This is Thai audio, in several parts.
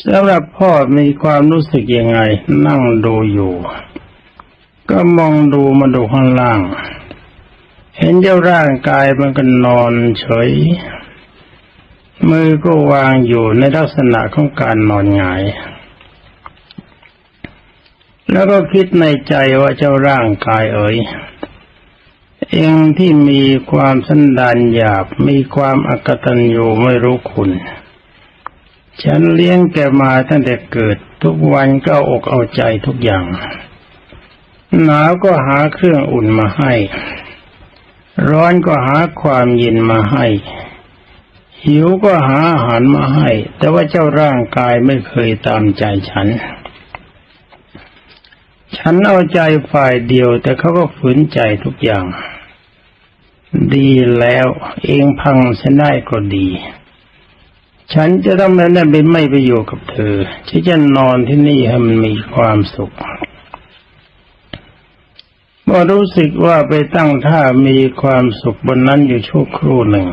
สำหรับพ่อมีความรู้สึกยังไง นั่งดูอยู่ ก็มองดูมาดูข้างล่าง เห็นเจ้าร่างกายมันก็นอนเฉย มือก็วางอยู่ในลักษณะของการนอนหงาย แล้วก็คิดในใจว่าเจ้าร่างกายเอ๋ยเองที่มีความสันดานหยาบมีความอกตัญญูไม่รู้คุณ ฉันเลี้ยงแกมาตั้งแต่เกิด ทุกวันก็เอาอกเอาใจทุกอย่าง หนาวก็หาเครื่องอุ่นมาให้ ร้อนก็หาความเย็นมาให้ หิวก็หาอาหารมาให้ แต่ว่าเจ้าร่างกายไม่เคยตามใจฉัน ฉันเอาใจฝ่ายเดียว แต่เขาก็ฝืนใจทุกอย่าง ดีแล้ว เองพังฉันได้ก็ดี ฉันจะต้องนั้นไปไม่ไปอยู่กับเธอฉันจะนอนที่นี่ให้มันมีความสุขพอรู้สึกว่าไปตั้งท่ามีความสุขบนนั้นอยู่ชั่วครู่หนึ่ง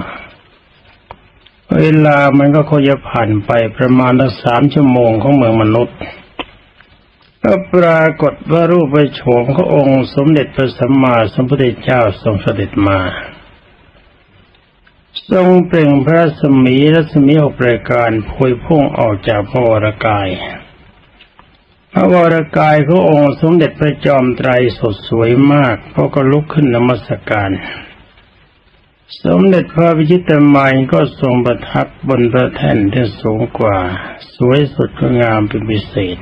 เวลามันก็คงจะผ่านไปประมาณสักสามชั่วโมงของเมืองมนุษย์ก็ปรากฏว่ารูปไปโฉมขององค์สมเด็จพระสัมมาสัมพุทธเจ้าทรงเสด็จมา ทรงเปล่งพระสมีรัศมีหกประการพวยพุ่งออกจากพระวรกาย พระวรกายขององค์สมเด็จพระจอมไตรสดสวยมากเพราะก็ลุกขึ้นนมัสการ สมเด็จพระวิชิตมายก็ทรงประทับบนพระแท่นที่สูงกว่า สวยสดงามเป็นพิเศษ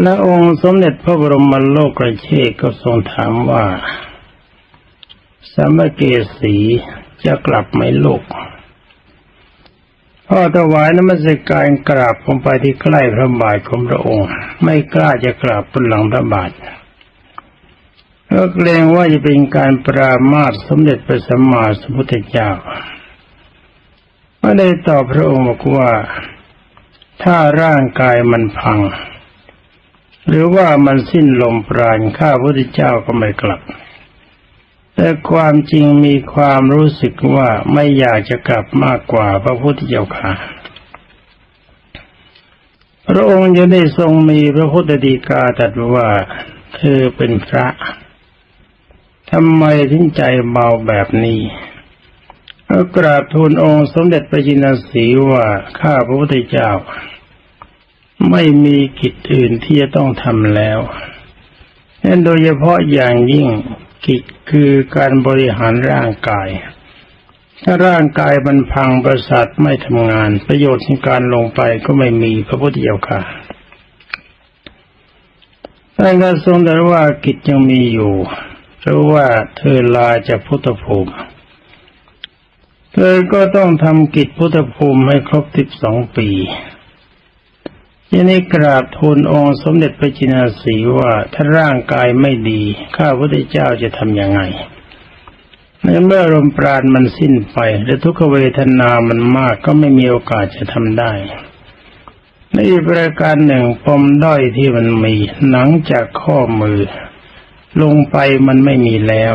และองค์สมเด็จพระบรมโลกกระเชษก็ทรงถามว่า สมเกสีจะกลับไหมลูกพ่อถวายนมัสการกราบลงไปที่ใกล้พระบาทของพระองค์ ไม่กล้าจะกราบบนหลังพระบาทก็เกรงว่าจะเป็นการปรามาสสมเด็จพระสัมมาสัมพุทธเจ้าก็ได้ตอบพระองค์บอกว่า ถ้าร่างกายมันพัง หรือว่ามันสิ้นลมปราณข้าพระพุทธเจ้าก็ไม่กลับ แต่ความจริงมีความรู้สึกว่าไม่อยากจะกลับมากกว่าพระพุทธเจ้าค่ะพระองค์จะได้ทรงมีพระพุทธดีกาตรัสว่าเธอเป็นพระทำไมถึงใจเบาแบบนี้ก็กราบทูลองค์สมเด็จพระจินสีว่าข้าพระพุทธเจ้า ไม่มีกิจอื่นที่จะต้องทำแล้วนั่นโดยเฉพาะอย่างยิ่ง กิจคือการบริหารร่างกาย ถ้าร่างกายมันพังประสาทไม่ทำงาน ประโยชน์ในการลงไปก็ไม่มีพระพุทธเจ้าค่ะท่านก็ทรงตรัสว่ากิจยังมีอยู่เพราะว่าเธอลาจากพุทธภูมิ เธอก็ต้องทำกิจพุทธภูมิให้ครบสิบสองปี ทีนี้กราบทูลองค์สมเด็จพระจินาสีว่าถ้าร่างกายไม่ดีข้าพระเจ้าจะทำยังไงในเมื่อลมปราณมันสิ้นไป และทุกขเวทนามันมากก็ไม่มีโอกาสจะทำได้ ในอีกประการหนึ่งปมด้อยที่มันมีหนังจากข้อมือ ลงไปมันไม่มีแล้ว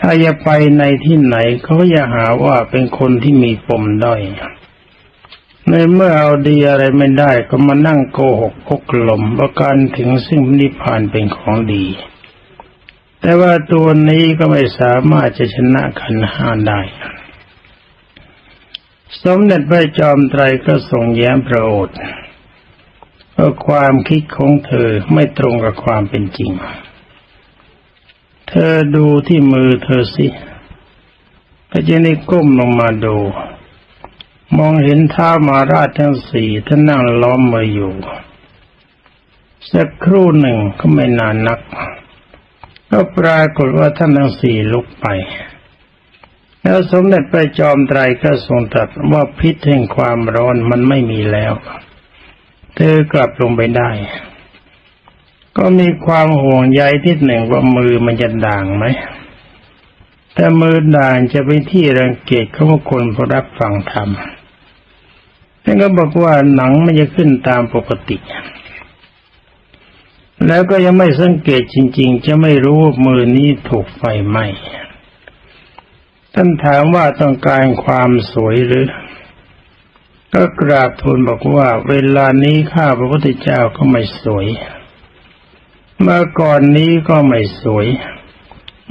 ถ้าจะไปในที่ไหนเขาจะหาว่าเป็นคนที่มีปมด้อย ในเมื่อเอาดีอะไรไม่ได้ก็มานั่งโกหกพกลมว่าการถึงซึ่งนิพพานเป็นของดี แต่ว่าตัวนี้ก็ไม่สามารถจะชนะขันห้าได้ สมเด็จพระจอมไตรก็ทรงแย้มพระโอษฐ์เพราะความคิดของเธอไม่ตรงกับความเป็นจริง เธอดูที่มือเธอสิพระเจ้านี่ก้มลงมาดู มองเห็นท้ามาราชทั้งสี่ท่านนั่งล้อมมืออยู่ สักครู่หนึ่งก็ไม่นานนัก ก็ปรากฏว่าท่านทั้งสี่ลุกไป แล้วสมเด็จพระจอมไตรก็ทรงตรัสว่าพิษแห่งความร้อนมันไม่มีแล้ว เธอกลับลงไปได้ ก็มีความห่วงใยที่หนึ่งว่ามือมันจะด่างไหม แต่มือด่างจะเป็นที่รังเกียจของคนผู้รับฟังธรรมท่านก็บอกว่าหนังมันจะขึ้นตามปกติ แล้วก็ยังไม่สังเกตจริง ๆ จะไม่รู้ว่ามือนี้ถูกไฟไหม้ท่านถามว่าต้องการความสวยหรือ ก็กราบทูลบอกว่า เวลานี้ข้าพระพุทธเจ้าก็ไม่สวย เมื่อก่อนนี้ก็ไม่สวย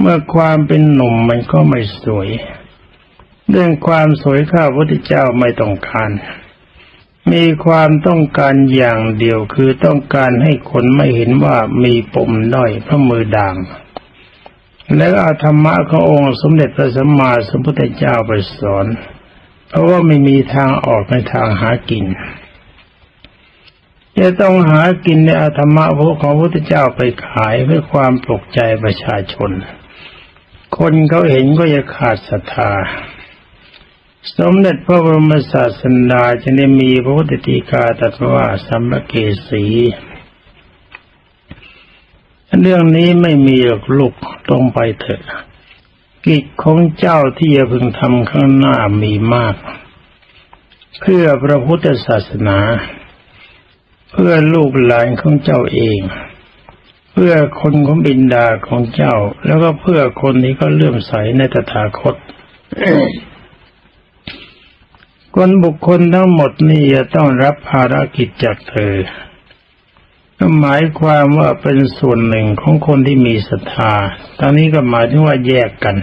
เมื่อความเป็นหนุ่มมันก็ไม่สวย เรื่องความสวยข้าพระพุทธเจ้าไม่ต้องการ มีความต้องการอย่างเดียวคือต้องการให้คนไม่เห็นว่ามีปมด้อยพระมือด่าง แล้วอาธรรมะขององค์สมเด็จพระสัมมาสัมพุทธเจ้าไปสอน เพราะว่าไม่มีทางออกในทางหากินจะต้องหากินในอาธรรมะของพระพุทธเจ้าไปขายเพื่อความปลุกใจประชาชน คนเขาเห็นก็จะขาดศรัทธา สมเด็จพระบรมศาสดาจะได้มีพระพุทธตีกาตรัสว่าสัมภเกสีเรื่องนี้ไม่มีหรอกลูกตรงไปเถอะ กิจของเจ้าที่จะพึงทำข้างหน้ามีมาก เพื่อพระพุทธศาสนา เพื่อลูกหลานของเจ้าเอง เพื่อคนของบินดาของเจ้า แล้วก็เพื่อคนที่เขาเลื่อมใสในตถาคตคนบุคคลทั้งหมดนี่จะต้องรับภารกิจจากเธอ หมายความว่าเป็นส่วนหนึ่งของคนที่มีศรัทธา ตอนนี้ก็หมายถึงว่าแยกกัน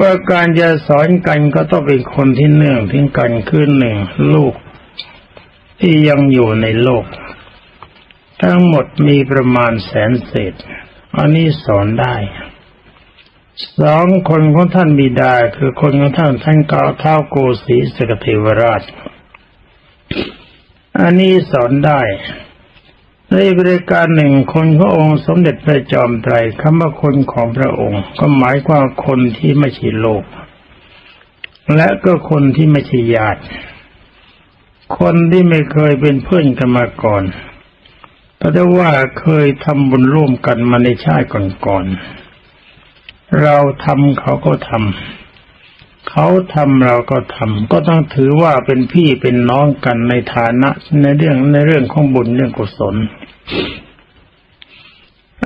ว่าการจะสอนกันก็ต้องเป็นคนที่เนื่องถึงกันคือหนึ่งลูก ที่ยังอยู่ในโลก ทั้งหมดมีประมาณแสนเศษ อันนี้สอนได้สองคนของท่านบิดาคือคนของท่านท่านกาวเท้าโกสีสกเทวราช อันนี้สอนได้ในบริการหนึ่งคนขององค์สมเด็จพระจอมไตรคำว่าคนของพระองค์ ก็หมายความคนที่ไม่ใช่โลก และก็คนที่ไม่ใช่ญาติ คนที่ไม่เคยเป็นเพื่อนกันมาก่อน เพราะว่าเคยทำบุญร่วมกันมาในชาติก่อนๆ เราทำเขาก็ทำ เขาทำเราก็ทำ ก็ต้องถือว่าเป็นพี่เป็นน้องกันในฐานะในเรื่องในเรื่องของบุญเรื่องกุศล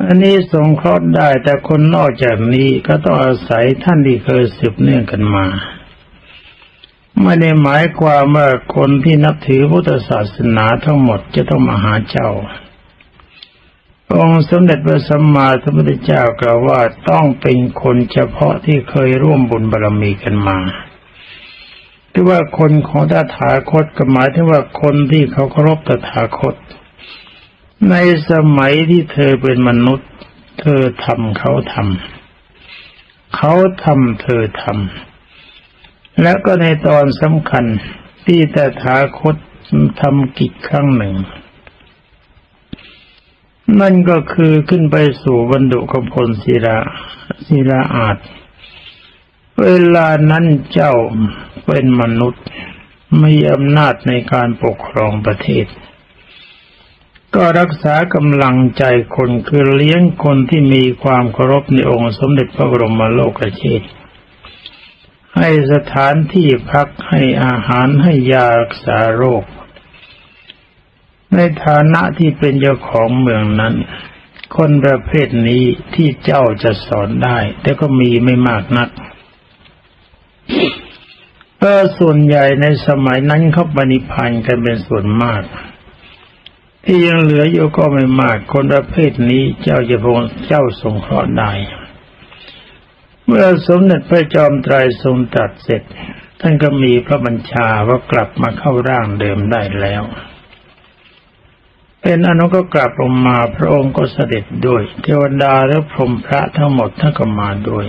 อันนี้สงเคราะห์ได้แต่คนนอกจากนี้ก็ต้องอาศัยท่านที่เคยสืบเนื่องกันมาไม่ได้หมายความว่าคนที่นับถือพุทธศาสนาทั้งหมดจะต้องมาหาเจ้า องค์สมเด็จพระสัมมาสัมพุทธเจ้ากล่าวว่าต้องเป็นคนเฉพาะที่เคยร่วมบุญบารรมีกันมาที่ว่าคนของตถาคตก็หมายถึงว่าคนที่เขาเคารพตถาคต ในสมัยที่เธอเป็นมนุษย์ เธอทำเขาทำเขาทำเธอทำและก็ในตอนสำคัญที่ตถาคตทำกิจครั้งหนึ่ง นั่นก็คือขึ้นไปสู่บรรดุกพลศิราศิราอาจ เวลานั้นเจ้าเป็นมนุษย์มีอำนาจในการปกครองประเทศ ก็รักษากำลังใจคนคือเลี้ยงคนที่มีความเคารพในองค์สมเด็จพระบรมโลกเชษให้สถานที่พักให้อาหารให้ยารักษาโรค ในฐานะที่เป็นเจ้าของเมืองนั้น คนประเภทนี้ที่เจ้าจะสอนได้ แต่ก็มีไม่มากนักก็ส่วนใหญ่ในสมัยนั้นเขาปณิพันธ์กันเป็นส่วนมาก ที่ยังเหลืออยู่ก็ไม่มาก คนประเภทนี้เจ้าจะพงเจ้าสงเคราะห์ได้ เมื่อสมเด็จพระจอมไตรทรงตรัสเสร็จ ท่านก็มีพระบัญชาว่ากลับมาเข้าร่างเดิมได้แล้ว เป็นอนุก็กลับลงมาพระองค์ก็เสด็จด้วย เทวดาและพรหมพระทั้งหมดท่านก็มาด้วย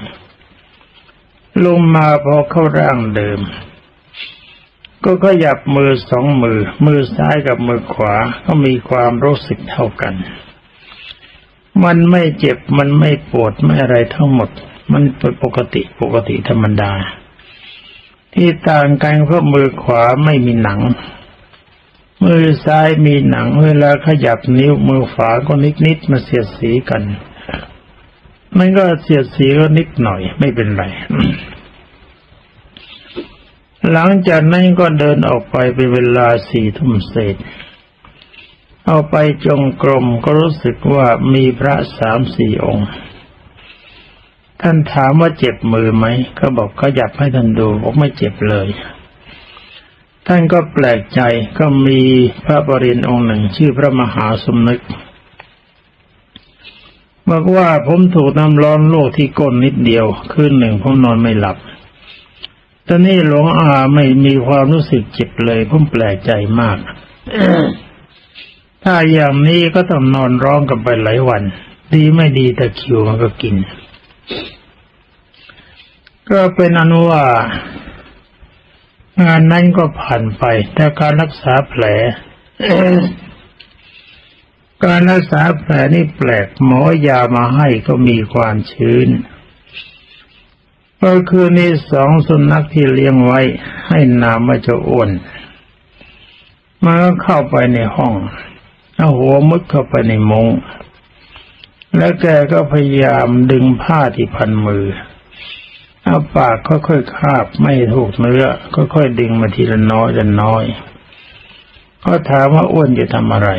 ลงมาพอเข้าร่างเดิม ก็ขยับมือสองมือ มือซ้ายกับมือขวาก็มีความรู้สึกเท่ากัน มันไม่เจ็บมันไม่ปวดไม่อะไรทั้งหมด มันเป็นปกติปกติธรรมดา ที่ต่างกันเพราะมือขวาไม่มีหนัง มือซ้ายมีหนังเวลาขยับนิ้วมือขวาก็นิดนิดๆมาเสียดสีกันมันก็เสียดสีก็นิดหน่อยไม่เป็นไร หลังจากนั้นก็เดินออกไปเป็นเวลาสี่ทุ่มเศษ เอาไปจงกรมก็รู้สึกว่ามีพระสามสี่องค์ ท่านถามว่าเจ็บมือไหม ก็บอกก็หยับให้ท่านดูบอกไม่เจ็บเลย ท่านก็แปลกใจก็มีพระบรินองค์หนึ่งชื่อพระมหาสมนึกบอกว่าผมถูกน้ำร้อนโลกที่ก้นนิดเดียว คืนหนึ่งผมนอนไม่หลับ ตอนนี้หลวงอาไม่มีความรู้สึกเจ็บเลย ผมแปลกใจมาก ถ้าอย่างนี้ก็ต้องนอนร้องกันไปหลายวัน ดีไม่ดีตะคิวมันก็กิน ก็เป็นอนุว่า งานนั้นก็ผ่านไป แต่การรักษาแผล การรักษาแผลนี่แปลกหมอยามาให้ก็มีความชื้นก็คือนี่สองสุนัขที่เลี้ยงไว้ ให้นามว่าเจ้าอ้นมันก็เข้าไปในห้องเอาหัวมุดเข้าไปในมงแล้วแกก็พยายามดึงผ้าที่พันมือ อาปากค่อยๆคาบไม่ถูกเนื้อค่อยๆดึงมาทีละน้อยละน้อย ก็ถามว่าอ้วนจะทำอะไร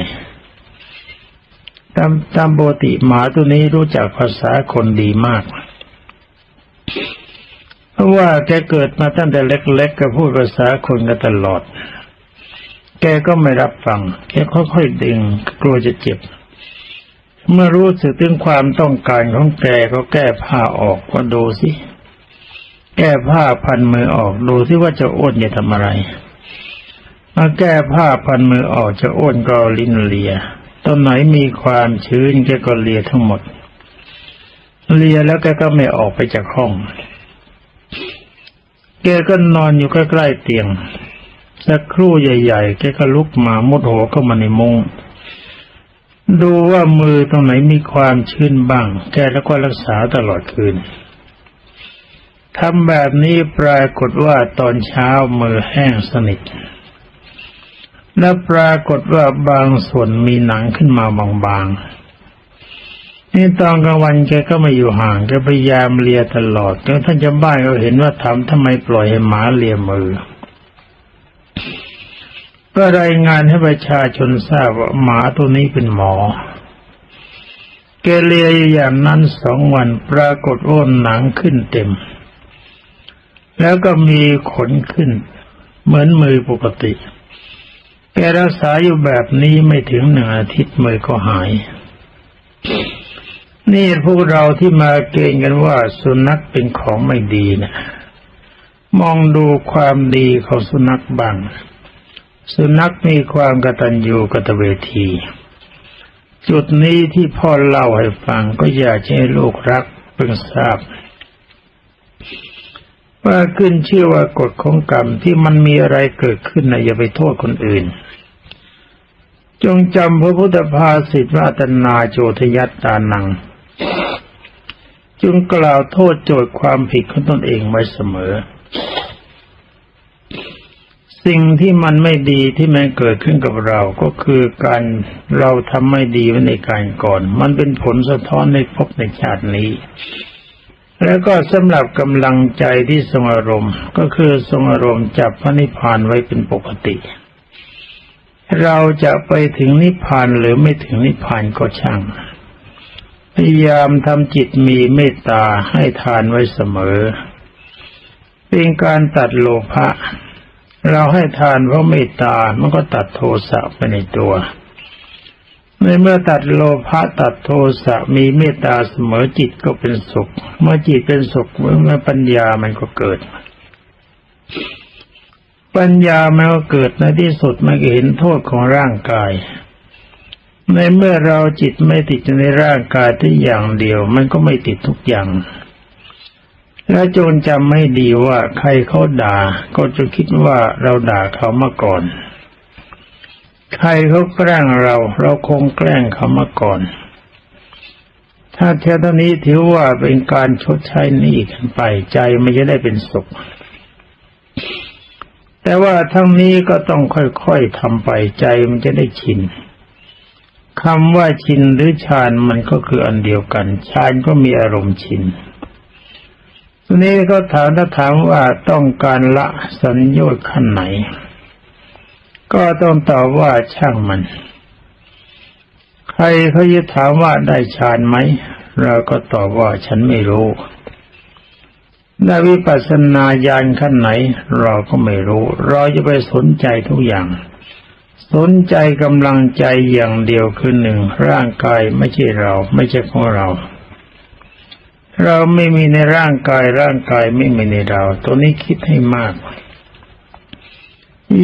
ตามตามปกติหมาตัวนี้รู้จักภาษาคนดีมาก เพราะว่าแกเกิดมาตั้งแต่เล็กๆก็พูดภาษาคนกันตลอด แกก็ไม่รับฟัง แกค่อยๆดึงกลัวจะเจ็บเมื่อรู้สึกถึงความต้องการของแกก็แก้ผ้าออกก็ดูสิ แก้ผ้าพันมือออกดูที่ว่าจะอ้วนจะทำอะไร มาแก้ผ้าพันมือออกจะอ้วนก็ลิ้นเลียตอนไหนมีความชื้นแกก็เลียทั้งหมด เลียแล้วแกก็ไม่ออกไปจากห้อง แกก็นอนอยู่ใกล้ๆเตียงสักครู่ใหญ่ๆแกก็ลุกมามุดหัวเข้ามาในมุงดูว่ามือตรงไหนมีความชื้นบ้าง แกแล้วก็รักษาตลอดคืน ทำแบบนี้ปรากฏว่าตอนเช้ามือแห้งสนิท และปรากฏว่าบางส่วนมีหนังขึ้นมาบางๆ นี่ตอนกลางวันแกก็ไม่อยู่ห่างแกพยายามเลียตลอดจนท่านจำบ้านก็เห็นว่าทำทำไมปล่อยให้หมาเลียมือ ก็รายงานให้ประชาชนทราบว่าหมาตัวนี้เป็นหมอแกเลียอยู่อย่างนั้นสองวันปรากฏว่าหนังขึ้นเต็ม แล้วก็มีขนขึ้น เหมือนมือปกติแกรักษาอยู่แบบนี้ไม่ถึงหนึ่งอาทิตย์มือก็หาย นี่พวกเราที่มาเกณฑ์กันว่าสุนัขเป็นของไม่ดีนะมองดูความดีของสุนัขบ้าง สุนัขมีความกตัญญูกตเวที จุดนี้ที่พ่อเล่าให้ฟังก็อยากให้ลูกรักเพิ่งทราบ ว่าขึ้นชื่อว่ากฎของกรรมที่มันมีอะไรเกิดขึ้นนะอย่าไปโทษคนอื่น จงจำพระพุทธภาษิตว่าตนาโจทยัตตานัง จึงกล่าวโทษโจทย์ความผิดของตนเองไว้เสมอ สิ่งที่มันไม่ดีที่มันเกิดขึ้นกับเราก็คือการเราทำไม่ดีไว้ในการก่อน มันเป็นผลสะท้อนในภพในชาตินี้ แล้วก็สำหรับกำลังใจที่ทรงอารมณ์ก็คือทรงอารมณ์จับพระนิพพานไว้เป็นปกติ เราจะไปถึงนิพพานหรือไม่ถึงนิพพานก็ช่าง พยายามทำจิตมีเมตตาให้ทานไว้เสมอ เป็นการตัดโลภะเราให้ทานเพราะเมตตามันก็ตัดโทสะไปในตัว ในเมื่อตัดโลภะตัดโทสะมีเมตตาเสมอจิตก็เป็นสุข เมื่อจิตเป็นสุขเมื่อปัญญามันก็เกิด ปัญญามันก็เกิดในที่สุดมันก็เห็นโทษของร่างกาย ในเมื่อเราจิตไม่ติดในร่างกายที่อย่างเดียว มันก็ไม่ติดทุกอย่าง และจงจำให้ดีว่าใครเขาด่า ก็จะคิดว่าเราด่าเขามาก่อน ใครเขาแกล้งเรา เราคงแกล้งเขามาก่อน ถ้าเท่านี้ถือว่าเป็นการชดใช้หนี้กันไปใจมันจะได้เป็นสุข แต่ว่าทั้งนี้ก็ต้องค่อยๆทำไปใจมันจะได้ชินคำว่าชินหรือฌานมันก็คืออันเดียวกันฌานก็มีอารมณ์ชินทีนี้ก็ถามถ้าถามว่าต้องการละสัญญาขั้นไหน ก็ต้องตอบว่าช่างมัน ใครเขาจะถามว่าได้ฌานไหม เราก็ตอบว่าฉันไม่รู้ ได้วิปัสสนาญาณขั้นไหน เราก็ไม่รู้ เราจะไปสนใจทุกอย่าง สนใจกำลังใจอย่างเดียวคือหนึ่ง ร่างกายไม่ใช่เรา ไม่ใช่ของเรา เราไม่มีในร่างกายร่างกายไม่มีในเรา ตัวนี้คิดให้มาก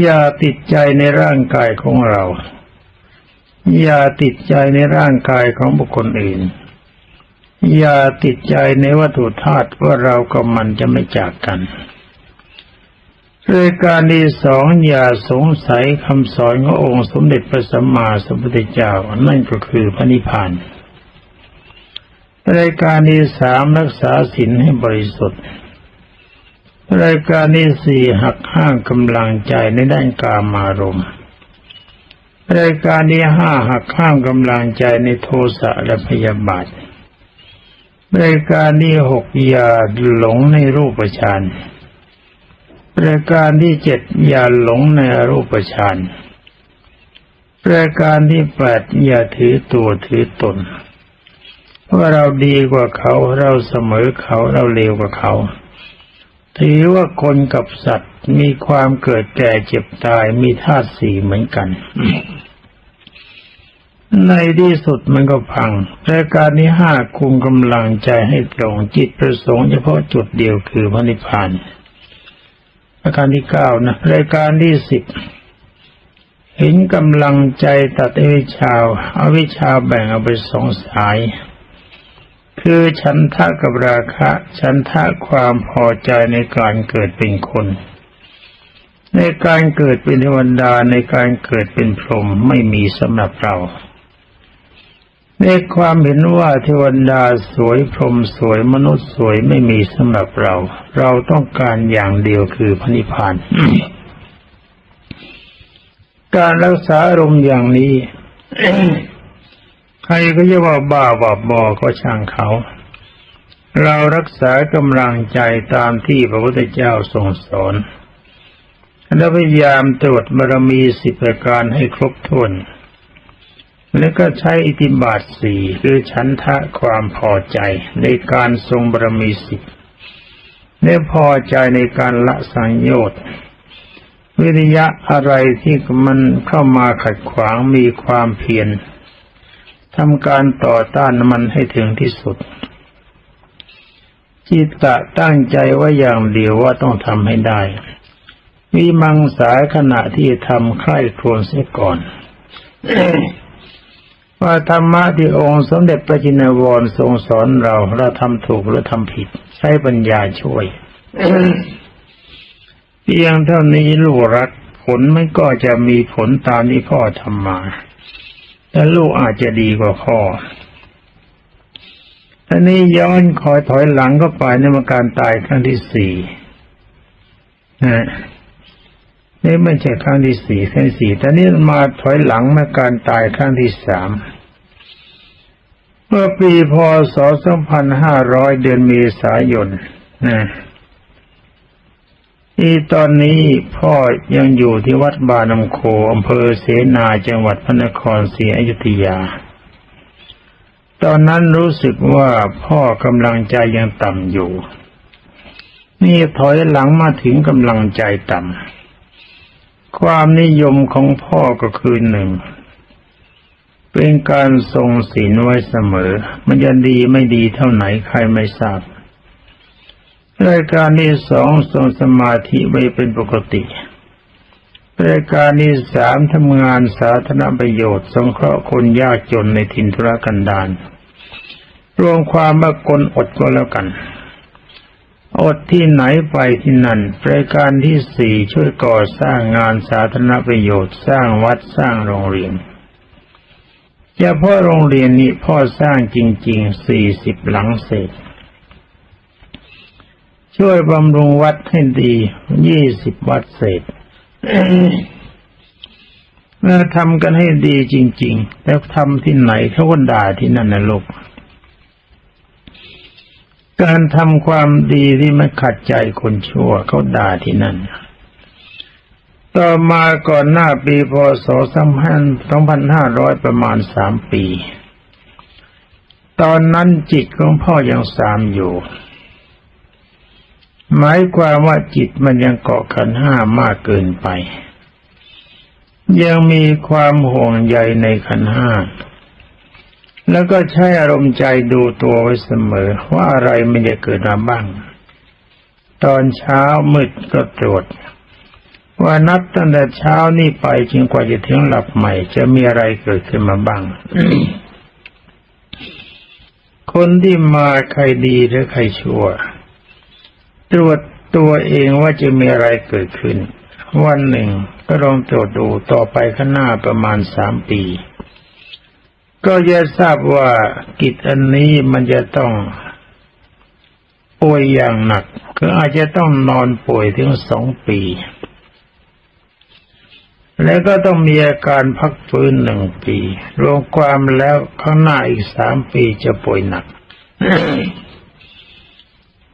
อย่าติดใจในร่างกายของเรา อย่าติดใจในร่างกายของบุคคลอื่น อย่าติดใจในวัตถุธาตุว่าเรากับมันจะไม่จากกันรายการที่สองอย่าสงสัยคำสอนขององค์สมเด็จพระสัมมาสัมพุทธเจ้านั่นก็คือพระนิพพานรายการที่สามรักษาศีลให้บริสุทธิ์ รายการที่สี่หักห้ามกำลังใจในด้านกามารมณ์รายการที่ห้าหักห้ามกำลังใจในโทสะและพยาบาทรายการที่หกอย่าหลงในรูปฌานรายการที่เจ็ดอย่าหลงในรูปฌานรายการที่แปดอย่าถือตัวถือตนว่าเราดีกว่าเขาเราเสมอเขาเราเลวกว่าเขา ถือว่าคนกับสัตว์มีความเกิดแก่เจ็บตายมีธาตุสี่เหมือนกัน ในที่สุดมันก็พังรายการที่ห้าคุมกำลังใจให้ตรงจิตประสงค์เฉพาะจุดเดียวคือพระนิพพานรายการที่เก้านะรายการที่สิบเห็นกำลังใจตัดอวิชชาอาวิชชาแบ่งเอาไปสองสาย คือฉันทะกับราคะ ฉันทะความพอใจในการเกิดเป็นคน ในการเกิดเป็นเทวดาในการเกิดเป็นพรหมไม่มีสำหรับเรา ในความเห็นว่าเทวดาสวยพรหมสวยมนุษย์สวยไม่มีสำหรับเรา เราต้องการอย่างเดียวคือพระนิพพานการรักษาอารมณ์อย่างนี้ ใครก็จะว่าบ้าบาบอก็ช่างเขา เรารักษากำลังใจตามที่พระพุทธเจ้าทรงสอน และพยายามตรวจบารมีสิบประการให้ครบถ้วนแล้วก็ใช้อิทธิบาทสี่คือฉันทะความพอใจในการทรงบารมีสิบได้พอใจในการละสังโยชน์วิริยะอะไรที่มันเข้ามาขัดขวางมีความเพียร ทำการต่อต้านมันให้ถึงที่สุด จิตตะตั้งใจว่าอย่างเดียวว่าต้องทำให้ได้มีมังสายขณะที่ทำใคร่ครวญเสียก่อน ว่าธรรมะที่องค์สมเด็จพระจินวรทรงสอนเราเราทำถูกหรือทำผิด ใช้ปัญญาช่วยเพียงเท่านี้ลูกรักผลมันก็จะมีผลตามที่พ่อทำมา และลูกอาจจะดีกว่าพ่อทีนี้ย้อนคอยถอยหลังก็ไปในมาการตายครั้งที่สี่นะนี่ไม่ใช่ครั้งที่สี่ครั้งที่สี่แต่นี้มาถอยหลังมาการตายครั้งที่สามเมื่อปีพศ 2500 เดือนเมษายนนะ ที่ตอนนี้พ่อยังอยู่ที่วัดบานำโคอำเภอเสนาจังหวัดพระนครศรีอยุธยา ตอนนั้นรู้สึกว่าพ่อกำลังใจยังต่ำอยู่ นี่ถอยหลังมาถึงกำลังใจต่ำความนิยมของพ่อก็คือหนึ่ง เป็นการทรงศีลไว้เสมอ มันจะดีไม่ดีเท่าไหนใครไม่ทราบ รายการที่สองทรงสมาธิไว้เป็นปกติรายการที่สามทำงานสาธารณประโยชน์ สงเคราะห์คนยากจนในถิ่นทุรกันดารรวมความว่ากลอดก็แล้วกัน อดที่ไหนไปที่นั่นรายการที่สี่ช่วยก่อสร้างงานสาธารณประโยชน์ สร้างวัดสร้างโรงเรียนเฉพาะโรงเรียนนี้พ่อสร้างจริงๆสี่สิบหลังเศษ ช่วยบำรุงวัดให้ดียี่สิบวัดเศษเมื่อทำกันให้ดีจริง ๆ แล้วทำที่ไหนเขาก็ด่าที่นั่นนะลูก การทำความดีที่ไม่ขัดใจคนชั่วเขาด่าที่นั่น ต่อมาก่อนหน้าปีพศสองพันห้าร้อยประมาณสามปี ตอนนั้นจิตของพ่อยังสามอยู่ หมายความว่าจิตมันยังเกาะขันห้ามากเกินไป ยังมีความห่วงใยในขันห้าแล้วก็ใช้อารมณ์ใจดูตัวไว้เสมอ ว่าอะไรมันจะเกิดมาบ้าง ตอนเช้ามืดก็ตรวจ ว่านับตั้งแต่เช้านี่ไปจนกว่าจะถึงหลับใหม่ จะมีอะไรเกิดขึ้นมาบ้าง คนที่มาใครดีหรือใครชั่ว ตรวจตัวเองว่าจะมีอะไรเกิดขึ้น วันหนึ่งก็ลองตรวจดูต่อไปข้างหน้าประมาณสามปี ก็จะทราบว่ากิจอันนี้มันจะต้องป่วยอย่างหนักคืออาจจะต้องนอนป่วยถึงสองปี แล้วก็ต้องมีอาการพักฟื้นหนึ่งปี รวมความแล้วข้างหน้าอีกสามปีจะป่วยหนัก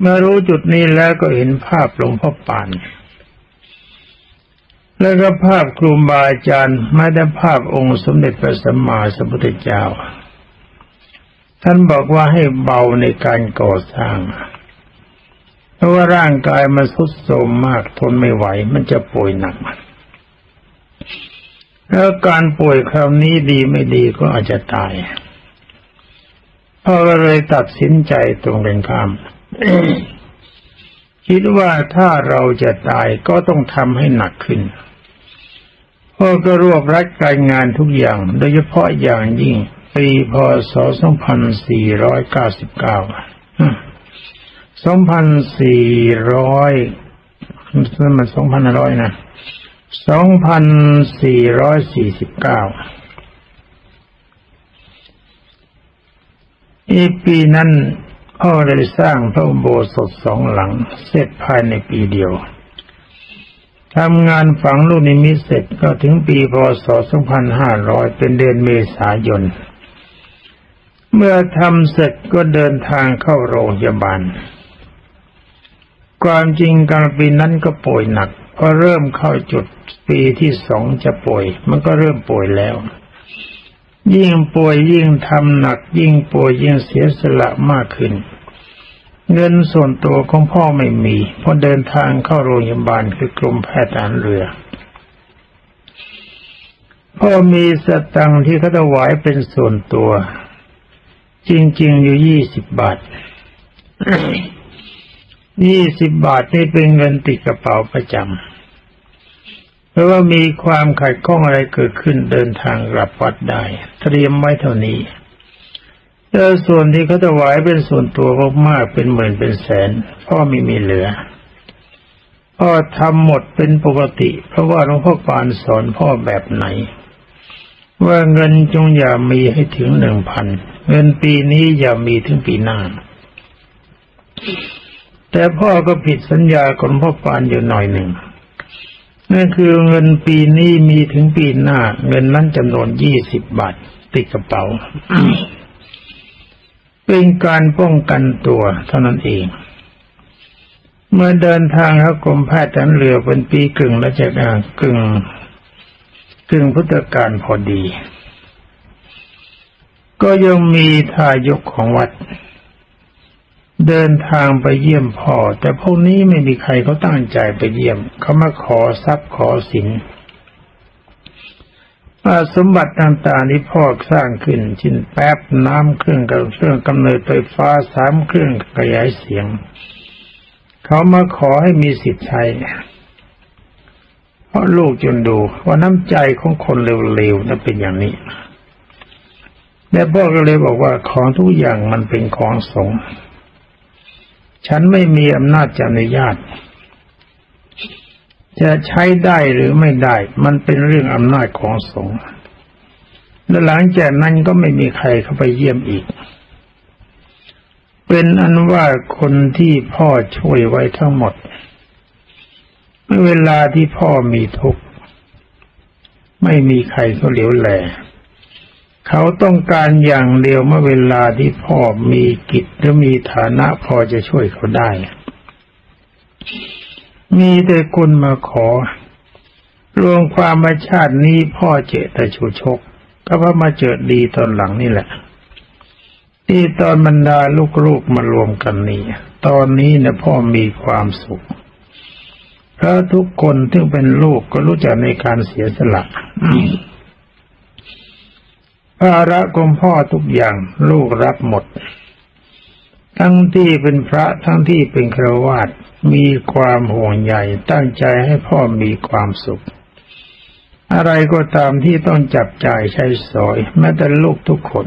เมื่อรู้จุดนี้แล้วก็เห็นภาพหลวงพ่อปาน แล้วก็ภาพครูบาอาจารย์ไม่ได้ภาพองค์สมเด็จพระสัมมาสัมพุทธเจ้า ท่านบอกว่าให้เบาในการก่อสร้าง เพราะว่าร่างกายมันทรุดโทรมมากทนไม่ไหว มันจะป่วยหนักแล้วการป่วยคราวนี้ดีไม่ดีก็อาจจะตายพ่อก็เลยตัดสินใจตรงกันข้าม คิดว่าถ้าเราจะตายก็ต้องทำให้หนักขึ้นพ่อก็รวบรัดการงานทุกอย่าง โดยเฉพาะอย่างยิ่งปีพศ 2499 2400มัน2,500 นะ 2449 อีกปีนั้น พ่อได้สร้างพระอุโบสถสองหลัง เสร็จภายในปีเดียวทำงานฝังลูกนิมิตเสร็จก็ถึงปีพศ 2500 เป็นเดือนเมษายน เมื่อทำเสร็จก็เดินทางเข้าโรงพยาบาล ความจริงกลางปีนั้นก็ป่วยหนักพอเริ่มเข้าจุดปีที่สองจะป่วย มันก็เริ่มป่วยแล้ว ยิ่งป่วยยิ่งทำหนัก ยิ่งป่วยยิ่งเสียสละมากขึ้น เงินส่วนตัวของพ่อไม่มีพอเดินทางเข้าโรงพยาบาลคือกรมแพทย์ทหารเรือ พ่อมีสตังที่เขาถวายเป็นส่วนตัว จริง ๆ อยู่ยี่สิบบาทยี่สิบบาทนี่เป็นเงินติดกระเป๋าประจำ เพราะว่ามีความขัดข้องอะไรเกิดขึ้นเดินทางกลับวัดได้ เตรียมไว้เท่านี้แต่ส่วนที่เขาถวายเป็นส่วนตัวมากๆเป็นหมื่นเป็นแสนพ่อไม่มีเหลือพ่อทำหมดเป็นปกติ เพราะว่าหลวงพ่อปานสอนพ่อแบบไหน ว่าเงินจงอย่ามีให้ถึงหนึ่งพันเงินปีนี้อย่ามีถึงปีหน้า แต่พ่อก็ผิดสัญญากับหลวงพ่อปานอยู่หน่อยหนึ่ง นั่นคือเงินปีนี้มีถึงปีหน้า เงินนั้นจำนวนยี่สิบบาท ติดกระเป๋า เป็นการป้องกันตัวเท่านั้นเอง เมื่อเดินทางเข้ากรมแพทย์ทหารเรือเป็นปีกึ่งและจะกึ่งกึ่งพุทธกาลพอดี ก็ยังมีทายกของวัด เดินทางไปเยี่ยมพ่อ แต่พวกนี้ไม่มีใครเขาตั้งใจไปเยี่ยม เขามาขอทรัพย์ขอสินว่าสมบัติต่างๆที่พ่อสร้างขึ้นชิ้นแป๊บน้ำเครื่องกับเครื่องกำเนิดไฟฟ้าสามเครื่องขยายเสียง เขามาขอให้มีสิทธิ์ใช้เพราะลูกจนดูว่าน้ำใจของคนเร็วๆนั้นเป็นอย่างนี้และพ่อก็เลยบอกว่าของทุกอย่างมันเป็นของสงฆ์ ฉันไม่มีอำนาจจะอนุญาต จะใช้ได้หรือไม่ได้ มันเป็นเรื่องอำนาจของสงฆ์และหลังจากนั้นก็ไม่มีใครเข้าไปเยี่ยมอีก เป็นอันว่าคนที่พ่อช่วยไว้ทั้งหมดเมื่อเวลาที่พ่อมีทุกข์ ไม่มีใครเขาเหลียวแล เขาต้องการอย่างเดียวเมื่อเวลาที่พ่อมีกิจหรือมีฐานะพอจะช่วยเขาได้ มีแต่คนมาขอ รวมความมาชาตินี้พ่อเจตชูชก ก็เพราะมาเจอดีตอนหลังนี่แหละ ที่ตอนบรรดาลูกๆมารวมกันนี่ตอนนี้นะพ่อมีความสุขเพราะทุกคนที่เป็นลูกก็รู้จักในการเสียสละ ภาระของพ่อทุกอย่างลูกรับหมด ทั้งที่เป็นพระทั้งที่เป็นครวาสมีความห่วงใยตั้งใจให้พ่อมีความสุข อะไรก็ตามที่ต้องจับจ่ายใช้สอย แม้แต่ลูกทุกคน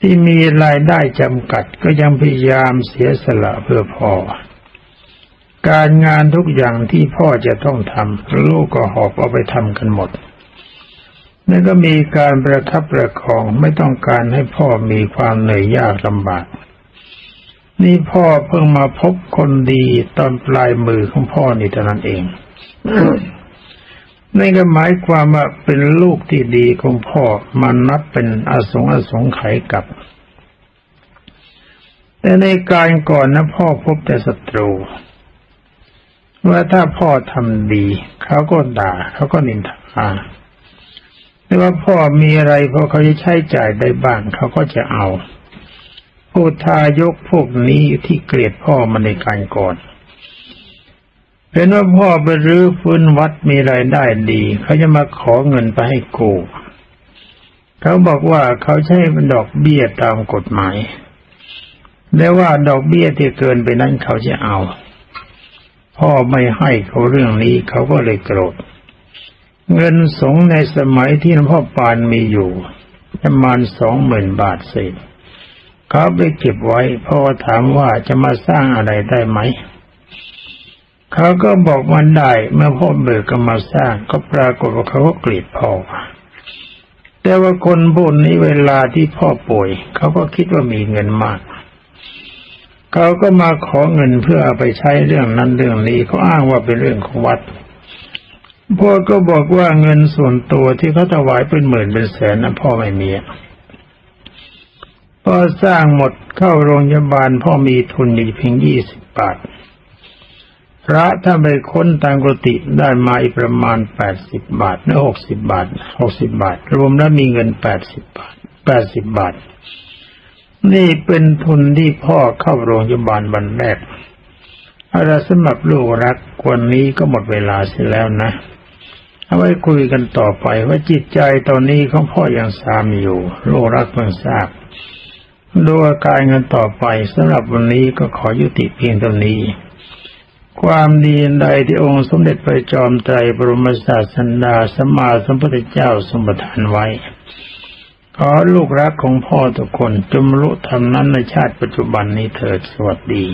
ที่มีรายได้จำกัดก็ยังพยายามเสียสละเพื่อพ่อ การงานทุกอย่างที่พ่อจะต้องทำลูกก็หอบเอาไปทำกันหมด นั่นก็มีการประคับประคองไม่ต้องการให้พ่อมีความเหนื่อยยากลำบาก นี่พ่อเพิ่งมาพบคนดีตอนปลายมือของพ่อนี่เท่านั้นเองนั่นก็หมายความว่าเป็นลูกที่ดีของพ่อมันนับเป็นอสงอสงไขยกับ แต่ในการก่อนนะพ่อพบแต่ศัตรูว่าถ้าพ่อทำดี เขาก็ด่า เขาก็นินทา แต่ว่าพ่อมีอะไรพอเขาจะใช้จ่ายได้บ้างเขาก็จะเอา ผู้ทายกพวกนี้ที่เกลียดพ่อมาในการก่อนเห็นว่าพ่อไปรื้อฟื้นวัดมีรายได้ดี เขาจะมาขอเงินไปให้กูเขาบอกว่าเขาใช้เป็นดอกเบี้ยตามกฎหมายและว่าดอกเบี้ยที่เกินไปนั้นเขาจะเอา พ่อไม่ให้เขาเรื่องนี้เขาก็เลยโกรธ เงินสงในสมัยที่หลวงพ่อปานมีอยู่ประมาณสองหมื่นบาทเศษเขาไปเก็บไว้พ่อถามว่าจะมาสร้างอะไรได้ไหมเขาก็บอกมันได้เมื่อพ่อเบิกก็มาสร้าง ก็ปรากฏว่าเขาก็เกลียดพ่อแต่ว่าคนพวกนี้เวลาที่พ่อป่วยเขาก็คิดว่ามีเงินมากเขาก็มาขอเงินเพื่อเอาไปใช้เรื่องนั้นเรื่องนี้เขาอ้างว่าเป็นเรื่องของวัด พ่อก็บอกว่าเงินส่วนตัวที่เขาถวายเป็นหมื่นเป็นแสนนะพ่อไม่มีพ่อสร้างหมดเข้าโรงพยาบาลพ่อมีทุนอยู่เพียงยี่สิบบาท พระถ้าไปค้นตามกุฏิได้มาอีกประมาณแปดสิบบาทหรือหกสิบบาทหกสิบบาท รวมแล้วมีเงินแปดสิบบาทแปดสิบบาท นี่เป็นทุนที่พ่อเข้าโรงพยาบาลวันแรกอะไรสำหรับลูกรักวันนี้ก็หมดเวลาเสียแล้วนะ เอาไว้คุยกันต่อไปว่าจิตใจตอนนี้ของพ่อยังสามอยู่ลูกรักเพิ่งทราบดูอาการกันต่อไปสำหรับวันนี้ก็ขอยุติเพียงเท่านี้ ความดีใดที่องค์สมเด็จพระจอมไตรบรมศาสดาสัมมาสัมพุทธเจ้าทรงประทานไว้ ขอลูกรักของพ่อทุกคนจงบรรลุธรรมนั้นในชาติปัจจุบันนี้เถิดสวัสดี